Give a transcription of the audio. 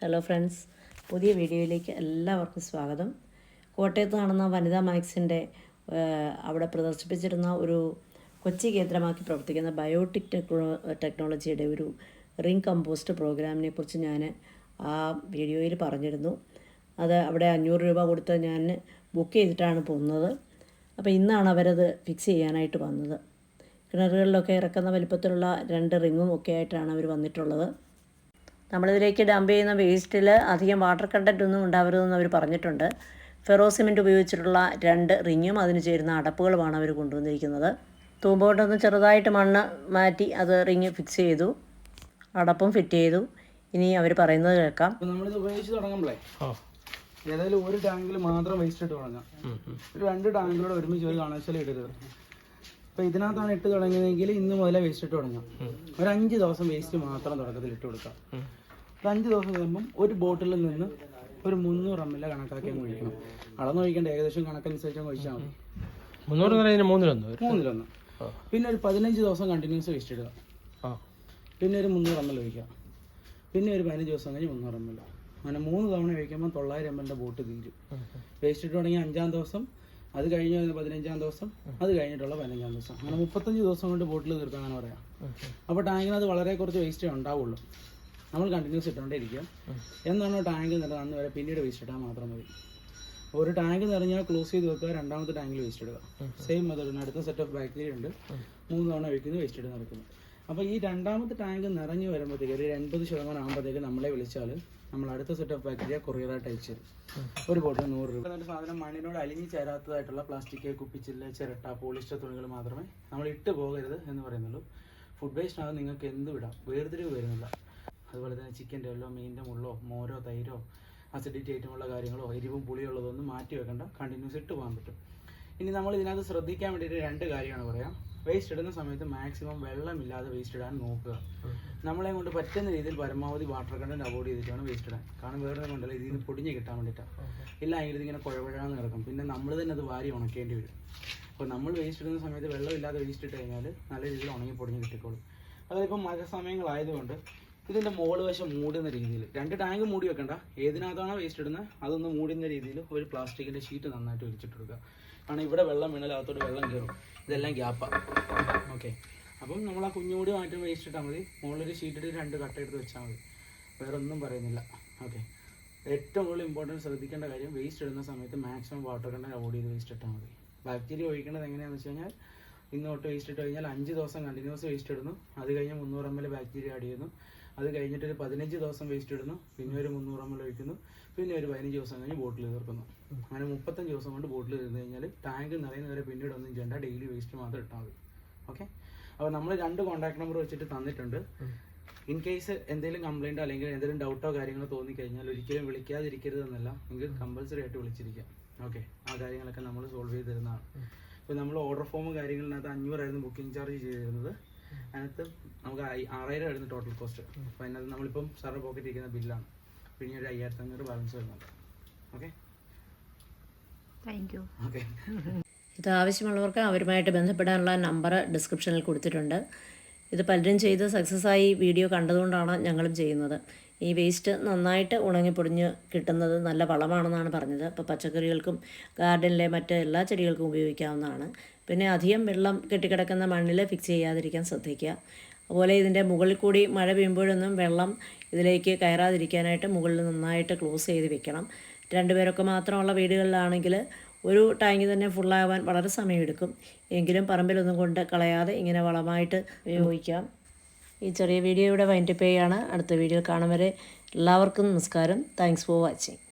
Hello friends പുതിയ വീഡിയോയിലേക്ക് എല്ലാവർക്കും സ്വാഗതം. കോട്ടയത്ത് നടന്ന വനിതാ മാക്സിന്റെ അവിടെ പ്രദർശിപ്പിച്ചിരുന്ന ഒരു കൊച്ചി കേന്ദ്രമാക്കി പ്രവർത്തിക്കുന്ന ബയോട്ടിക് ടെക്നോ ടെക്നോളജിയുടെ ഒരു റിംഗ് കമ്പോസ്റ്റ് പ്രോഗ്രാമിനെ കുറിച്ച് ഞാൻ ആ വീഡിയോയിൽ പറഞ്ഞിരുന്നു. അത് അവിടെ അഞ്ഞൂറ് രൂപ കൊടുത്ത് ഞാൻ ബുക്ക് ചെയ്തിട്ടാണ് പോകുന്നത്. അപ്പോൾ ഇന്നാണ് അവരത് ഫിക്സ് ചെയ്യാനായിട്ട് വന്നത്. കിണറുകളിലൊക്കെ ഇറക്കുന്ന വലിപ്പത്തിലുള്ള രണ്ട് റിങ്ങും ഒക്കെ ആയിട്ടാണ് അവർ വന്നിട്ടുള്ളത്. നമ്മളിതിലേക്ക് ഡംപ് ചെയ്യുന്ന വേസ്റ്റിൽ അധികം വാട്ടർ കണ്ടന്റ് ഒന്നും ഉണ്ടാവരുതെന്ന് അവർ പറഞ്ഞിട്ടുണ്ട്. ഫെറോ സിമെന്റ് ഉപയോഗിച്ചിട്ടുള്ള രണ്ട് റിങ്ങും അതിന് ചേരുന്ന അടപ്പുകളുമാണ് അവർ കൊണ്ടുവന്നിരിക്കുന്നത്. തൂമ്പോട്ടൊന്ന് ചെറുതായിട്ട് മണ്ണ് മാറ്റി അത് റിങ് ഫിക്സ് ചെയ്തു. അടപ്പും ഫിറ്റ് ചെയ്തു. ഇനി അവർ പറയുന്നത് കേൾക്കാം. അപ്പൊ നമ്മളിത് ഉപയോഗിച്ച് തുടങ്ങുമ്പോഴേ ഏതായാലും ഒരു ടാങ്കിൽ മാത്രം വേസ്റ്റ് ഇട്ട് തുടങ്ങാം. ഒരു രണ്ട് ടാങ്കിലൂടെ ഒരുമിച്ച് ഒരു കണക്ഷൻ ഇടരുത്. അപ്പൊ ഇതിനകത്താണ് ഇട്ട് തുടങ്ങിയതെങ്കിൽ ഇന്ന് മുതലേ വേസ്റ്റ് ഇട്ട് തുടങ്ങാം. ഒരു അഞ്ച് ദിവസം വേസ്റ്റ് മാത്രം തുടക്കത്തിൽ ഇട്ട് കൊടുക്കാം. ഒരു അഞ്ച് ദിവസം കഴിയുമ്പം ഒരു ബോട്ടിൽ നിന്ന് ഒരു മുന്നൂറ് എം എൽ കണക്കാക്കി അങ്ങ് ഒഴിക്കണം. അളന്ന് ഒഴിക്കേണ്ട ഏകദേശം കണക്കനുസരിച്ച് അങ്ങ് ഒഴിച്ചാൽ മതി. മുന്നൂറ് മൂന്നിലൊന്ന് പിന്നെ ഒരു പതിനഞ്ച് ദിവസം കണ്ടിന്യൂസ് വേസ്റ്റ് ഇടുക. പിന്നെ ഒരു മുന്നൂറ് എം എൽ ഒഴിക്കാം പിന്നെ ഒരു പതിനഞ്ച് ദിവസം കഴിഞ്ഞ് മുന്നൂറ് എം എൽ അങ്ങനെ മൂന്ന് തവണ ഒഴിക്കുമ്പോൾ തൊള്ളായിരം എം എല്ലിന്റെ ബോട്ട് തീരും. വേസ്റ്റ് ഇട്ട് തുടങ്ങി അഞ്ചാം ദിവസം അത് കഴിഞ്ഞ് പതിനഞ്ചാം ദിവസം അത് കഴിഞ്ഞിട്ടുള്ള പതിനഞ്ചാം ദിവസം. അങ്ങനെ മുപ്പത്തഞ്ച് ദിവസം കൊണ്ട് ബോട്ടിൽ തീർക്കാനാണ് പറയാം. അപ്പോൾ ടാങ്കിനത് വളരെ കുറച്ച് വേസ്റ്റേ ഉണ്ടാവുള്ളൂ. നമ്മൾ കണ്ടിന്യൂസ് ഇട്ടുകൊണ്ടേയിരിക്കുക. എന്നാണോ ടാങ്ക് നിറഞ്ഞ അന്ന് വരെ പിന്നീട് വേസ്റ്റ് ഇട്ടാൽ മാത്രം മതി. ഒരു ടാങ്ക് നിറഞ്ഞാൽ ക്ലോസ് ചെയ്ത് വെക്കുക രണ്ടാമത്തെ ടാങ്കിൽ വേസ്റ്റ് ഇടുക. സെയിം മെത്തേഡിന് അടുത്ത സെറ്റ് ഓഫ് ബാക്ടീരിയ ഉണ്ട്. മൂന്ന് തവണ വെക്കുന്നത് വേസ്റ്റ് ഇട്ട് നടക്കുന്നു. അപ്പോൾ ഈ രണ്ടാമത്തെ ടാങ്ക് നിറഞ്ഞു വരുമ്പോഴത്തേക്ക് ഒരു എൺപത് ശതമാനം ആകുമ്പോഴത്തേക്ക് നമ്മളെ വിളിച്ചാൽ നമ്മൾ അടുത്ത സെറ്റ് ഓഫ് ബാക്ടീരിയ കൊറിയറായിട്ട് അയച്ചു തരും. ഒരു ബോട്ടിൽ നൂറ് രൂപ. എന്നിട്ട് സാധനം മണ്ണിനോട് അലിഞ്ഞു ചേരാത്തതായിട്ടുള്ള പ്ലാസ്റ്റിക് കുപ്പിച്ചില്ല ചിരട്ട പോളിസ്റ്റർ തുണികൾ മാത്രമേ നമ്മൾ ഇട്ട് പോകരുത് എന്ന് പറയുന്നുള്ളൂ. ഫുഡ് വേസ്റ്റിനകത്ത് നിങ്ങൾക്ക് എന്ത് വിടാം? വേർതിരിവ് വരുന്നില്ല. അതുപോലെ തന്നെ ചിക്കന്റെ എല്ലോ മീനിന്റെ മുള്ളോ മോരോ തൈരോ അസിഡിറ്റി ഐറ്റമുള്ള കാര്യങ്ങളോ എരിവും പുളിയുള്ളതൊന്നും മാറ്റി വെക്കേണ്ട. കണ്ടിന്യൂസ് ഇട്ട് പോകാൻ പറ്റും. ഇനി നമ്മൾ ഇതിനകത്ത് ശ്രദ്ധിക്കാൻ വേണ്ടിയിട്ട് രണ്ട് കാര്യമാണ് പറയാം. വേസ്റ്റ് ഇടുന്ന സമയത്ത് മാക്സിമം വെള്ളമില്ലാതെ വേസ്റ്റ് ഇടാൻ നോക്കുക. നമ്മളെ കൊണ്ട് പറ്റുന്ന രീതിയിൽ പരമാവധി വാട്ടർ കണ്ടന്റ് അവോയ്ഡ് ചെയ്തിട്ടാണ് വേസ്റ്റ് ഇടാൻ കാരണം വേറെ കൊണ്ടല്ല ഇതിൽ നിന്ന് പൊടിഞ്ഞ് കിട്ടാൻ വേണ്ടിയിട്ടാണ് ഇല്ല ഇതിങ്ങനെ കുഴപഴാന്ന് കിടക്കും. പിന്നെ നമ്മൾ തന്നെ അത് വാരി ഉണക്കേണ്ടി വരും. അപ്പോൾ നമ്മൾ വേസ്റ്റ് ഇടുന്ന സമയത്ത് വെള്ളമില്ലാതെ വേസ്റ്റ് ഇട്ട് കഴിഞ്ഞാൽ നല്ല രീതിയിൽ ഉണങ്ങി പൊടിഞ്ഞ് കിട്ടിക്കോളും. അതായത് ഇപ്പം മഴ സമയങ്ങളായതുകൊണ്ട് ഇതിന്റെ മുകൾ വശം മൂടുന്ന രീതിയിൽ. രണ്ട് ടാങ്ക് മൂടി വെക്കണ്ട. ഏതിനകത്താണോ വേസ്റ്റ് ഇടുന്നത് അതൊന്ന് മൂടുന്ന രീതിയിൽ ഒരു പ്ലാസ്റ്റിക്കിന്റെ ഷീറ്റ് നന്നായിട്ട് വിരിച്ചിട്ട് കൊടുക്കുക കാരണം ഇവിടെ വെള്ളം വീണാൽ വെള്ളം കയറും ഇതെല്ലാം ഗ്യാപ്പാണ് ഓക്കെ അപ്പം നമ്മൾ ആ കുഞ്ഞുകൂടി മാറ്റി വേസ്റ്റ് ഇട്ടാൽ മതി. മുകളിലൊരു ഷീറ്റ് ഇട്ട് രണ്ട് കട്ട എടുത്ത് വെച്ചാൽ മതി. വേറെ ഒന്നും പറയുന്നില്ല. ഓക്കെ ഏറ്റവും കൂടുതൽ ഇമ്പോർട്ടന്റ് ശ്രദ്ധിക്കേണ്ട കാര്യം വേസ്റ്റ് ഇടുന്ന സമയത്ത് മാക്സിമം വാട്ടർ കണ്ടൻ അവോയ്ഡ് ചെയ്ത് വേസ്റ്റ് ഇട്ടാൽ മതി. ബാക്ടീരിയ ഒഴിക്കേണ്ടത് എങ്ങനെയാണെന്ന് വെച്ച് കഴിഞ്ഞാൽ ഇന്ന് തൊട്ട് വേസ്റ്റ് ഇട്ട് കഴിഞ്ഞാൽ അഞ്ച് ദിവസം കണ്ടിന്യൂസ് വേസ്റ്റ് ഇടുന്നു. അത് കഴിഞ്ഞ് മുന്നൂറ് എം എൽ ബാക്ടീരിയ ആഡ് ചെയ്യുന്നു. അത് കഴിഞ്ഞിട്ട് ഒരു പതിനഞ്ച് ദിവസം വേസ്റ്റ് ഇടുന്നു. പിന്നെ ഒരു മുന്നൂറ് എം എൽ ഒഴിക്കുന്നു. പിന്നെ ഒരു പതിനഞ്ച് ദിവസം കഴിഞ്ഞ് ബോട്ടിൽ തീർക്കുന്നു. അങ്ങനെ മുപ്പത്തഞ്ച് ദിവസം കൊണ്ട് ബോട്ടിൽ തീർന്നു കഴിഞ്ഞാൽ ടാങ്ക് നിറയുന്നവരെ പിന്നീട് ഒന്നും ചെയ്യേണ്ട. ഡെയിലി വേസ്റ്റ് മാത്രം ഇട്ടാൽ മതി. ഓക്കെ അപ്പോൾ നമ്മൾ രണ്ട് കോൺടാക്ട് നമ്പർ വെച്ചിട്ട് തന്നിട്ടുണ്ട്. ഇൻ കേസ് എന്തെങ്കിലും കംപ്ലൈന്റോ അല്ലെങ്കിൽ എന്തെങ്കിലും ഡൗട്ടോ കാര്യങ്ങളോ തോന്നിക്കഴിഞ്ഞാൽ ഒരിക്കലും വിളിക്കാതിരിക്കരുതെന്നല്ല നിങ്ങൾക്ക് കമ്പൽസറി ആയിട്ട് വിളിച്ചിരിക്കാം. ഓക്കെ ആ കാര്യങ്ങളൊക്കെ നമ്മൾ സോൾവ് ചെയ്ത് തരുന്നതാണ്. ഇപ്പോൾ നമ്മൾ ഓർഡർ ഫോമും കാര്യങ്ങളിനകത്ത് അഞ്ഞൂറായിരുന്നു ബുക്കിംഗ് ചാർജ് ചെയ്തിരുന്നത്. അതിനകത്ത് നമുക്ക് ആറായിരം ആയിരുന്നു ടോട്ടൽ കോസ്റ്റ് അപ്പോൾ അതിനകത്ത് നമ്മളിപ്പം സാറിന്റെ പോക്കറ്റ് ഇരിക്കുന്ന ബില്ലാണ് പിന്നെ ഒരു അയ്യായിരത്തി അഞ്ഞൂറ് ബാലൻസ് വരുന്നുണ്ട്. ഓക്കെ താങ്ക് യു ഓക്കെ ഇത് ആവശ്യമുള്ളവർക്ക് അവരുമായിട്ട് ബന്ധപ്പെടാനുള്ള നമ്പർ ഡിസ്ക്രിപ്ഷനിൽ കൊടുത്തിട്ടുണ്ട്. ഇത് പലരും ചെയ്ത് സക്സസ്സായി ആയി വീഡിയോ കണ്ടതുകൊണ്ടാണ് ഞങ്ങളും ചെയ്യുന്നത്. ഈ വേസ്റ്റ് നന്നായിട്ട് ഉണങ്ങിപ്പൊടിഞ്ഞ് കിട്ടുന്നത് നല്ല വളമാണെന്നാണ് പറഞ്ഞത്. അപ്പോൾ പച്ചക്കറികൾക്കും ഗാർഡനിലെ മറ്റ് എല്ലാ ചെടികൾക്കും ഉപയോഗിക്കാവുന്നതാണ്. പിന്നെ അധികം വെള്ളം കെട്ടിക്കിടക്കുന്ന മണ്ണിൽ ഫിക്സ് ചെയ്യാതിരിക്കാൻ ശ്രദ്ധിക്കുക. അതുപോലെ ഇതിന്റെ മുകളിൽ കൂടി മഴ പെയ്യുമ്പോഴൊന്നും വെള്ളം ഇതിലേക്ക് കയറാതിരിക്കാനായിട്ട് മുകളിൽ നന്നായിട്ട് ക്ലോസ് ചെയ്ത് വെക്കണം. രണ്ടുപേരൊക്കെ മാത്രമുള്ള വീടുകളിലാണെങ്കിൽ ഒരു ടാങ്ക് തന്നെ ഫുള്ളാവാൻ വളരെ സമയമെടുക്കും. എങ്കിലും പറമ്പിലൊന്നും കൊണ്ട് കളയാതെ ഇങ്ങനെ വളമായിട്ട് ഉപയോഗിക്കാം. ഈ ചെറിയ വീഡിയോ ഇവിടെ വൈൻഡപ്പ് ചെയ്യുകയാണ്. അടുത്ത വീഡിയോ കാണും വരെ എല്ലാവർക്കും നമസ്കാരം. Thanks for watching